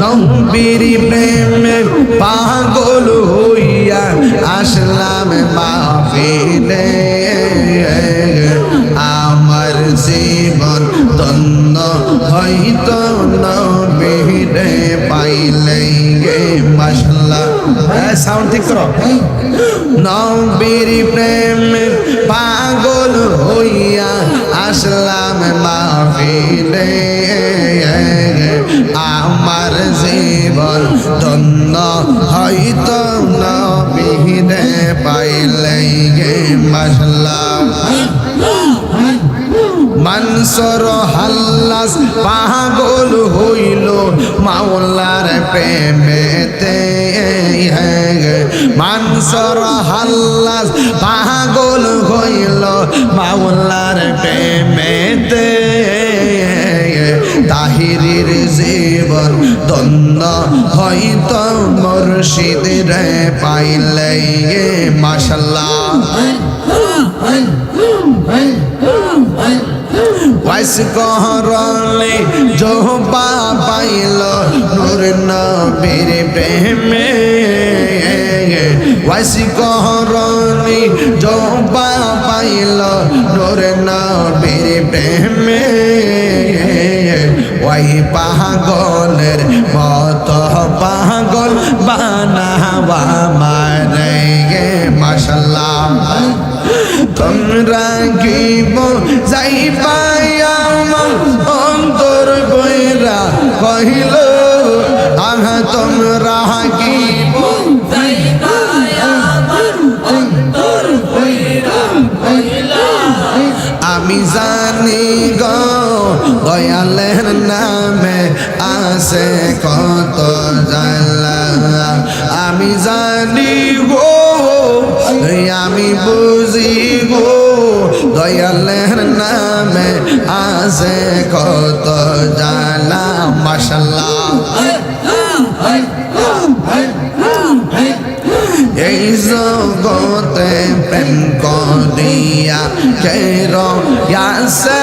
নবীর প্রেমে পাগল হইয়া আসলাম মাহফিলে আমার জীবন তন্ন হয়তো নবীরে পাইলে মাসাল্লাহ সাউন্ড ঠিক করো। নবীর প্রেমে আমার জীবন ধন্য হয়তো নবীরে পাইলে গে মাসাল্লাহ মানসর হাল্লাস পাগল হইল, মাওলার প্রেমেতে মানসর হাল্লাস পাগল হইল, মাওলার প্রেমেতে তাহিরির জীবন দন্দ হয়তো রে পাইলে মাসাল্লাহ কহরলে জোবা পাইল নূর নবীর প্রেমে। ওয়াইস কহরলে জোবা পাইল নূর নবীর প্রেমে। ওই পাগলের মত পাগল বানাওয়া মারে গে মাসাল্লাহ তোমরা গিব যাই আমার অন্তর বইরা কহিল, আহা, তোমরা গিব আমি জানি গো দয়ালের নামে আছে কত জানলা আমি জানি গো আমি বুঝি গো দয়ালের নামে আছে কত জালা মাসাল্লাহ এই জগতে প্রেম করিয়া কের ইয়াসে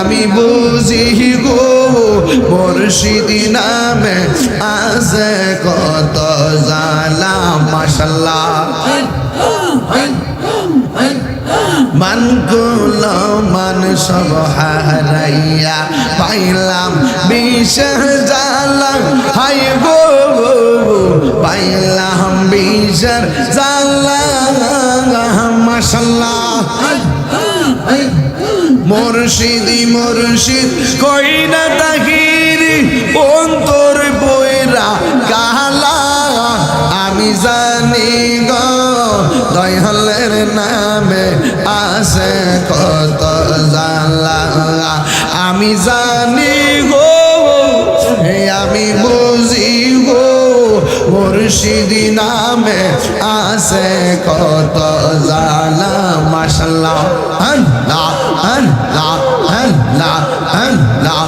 আমি বুঝি গো, মুর্শিদি নামে আছে কত জালা মাশাল্লাহ। মান গুল মান সব হারাইয়া পাইলাম বিষ জালা হাই গো, পাইলাম বিষের জালা মাসাল্লাহ মুর্শিদি মুর্শিদ কইনা তাহির? অন্তর বইরা কালা আমি জানি গো, দয়ালের নামে আছে কত জালা। আমি জানি গো আমি বুঝি গো, মুর্শিদি নামে আছে কত لا أن لا